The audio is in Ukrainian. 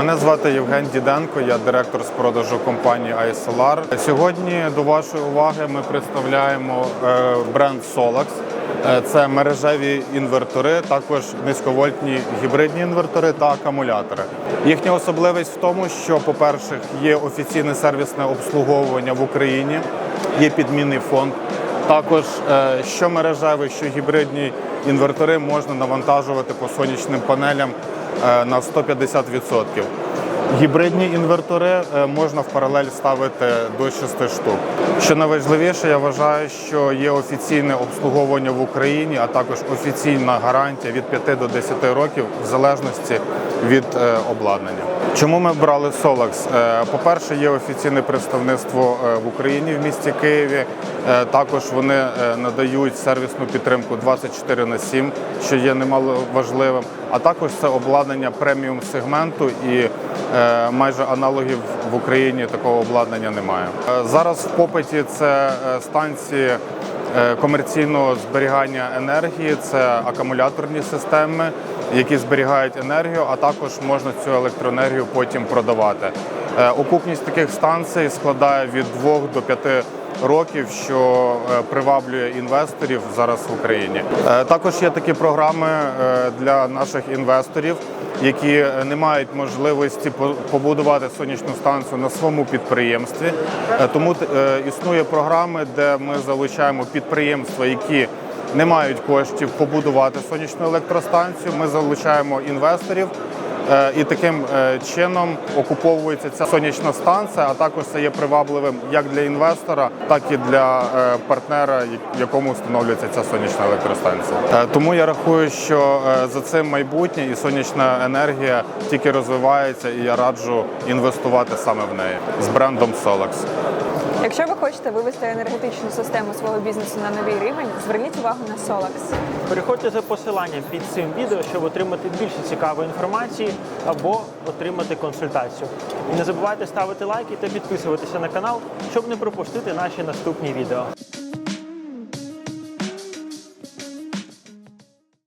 Мене звати Євген Діденко, я директор з продажу компанії iSolar. Сьогодні до вашої уваги ми представляємо е, бренд Solax. Е, Це мережеві інвертори, також низьковольтні гібридні інвертори та акумулятори. Їхня особливість в тому, що, по-перше, є офіційне сервісне обслуговування в Україні, є підмінний фонд. Також е, що мережеві, що гібридні інвертори можна навантажувати по сонячним панелям е, на 150%. Гібридні інвертори е, можна в паралель ставити до 6 штук. Що найважливіше, я вважаю, що є офіційне обслуговування в Україні, а також офіційна гарантія від 5 до 10 років в залежності від е, обладнання. Чому ми брали Solax? Е, По-перше, є офіційне представництво в Україні в місті Києві. Також вони надають сервісну підтримку 24 на 7, що є немало важливим. А також це обладнання преміум сегменту і майже аналогів в Україні такого обладнання немає. Е, Зараз в попиті це е, станції е, комерційного зберігання енергії, це акумуляторні системи, які зберігають енергію, а також можна цю електроенергію потім продавати. Е, Окупність таких станцій складає від 2 до 5 років, що е, приваблює інвесторів зараз в Україні. Е, Також є такі програми е, для наших інвесторів, які не мають можливості побудувати сонячну станцію на своєму підприємстві. Тому існує програми, де ми залучаємо підприємства, які не мають коштів побудувати сонячну електростанцію. Ми залучаємо інвесторів. Е, І таким е, чином окуповується ця сонячна станція, а також це є привабливим як для інвестора, так і для е, партнера, якому встановлюється ця сонячна електростанція. Тому я рахую, що за цим майбутнє і сонячна енергія тільки розвивається, і я раджу інвестувати саме в неї з брендом Solax. Якщо ви хочете вивести енергетичну систему свого бізнесу на новий рівень, зверніть увагу на Solax. Переходьте за посиланням під цим відео, щоб отримати більше цікавої інформації або отримати консультацію. І не забувайте ставити лайки та підписуватися на канал, щоб не пропустити наші наступні відео.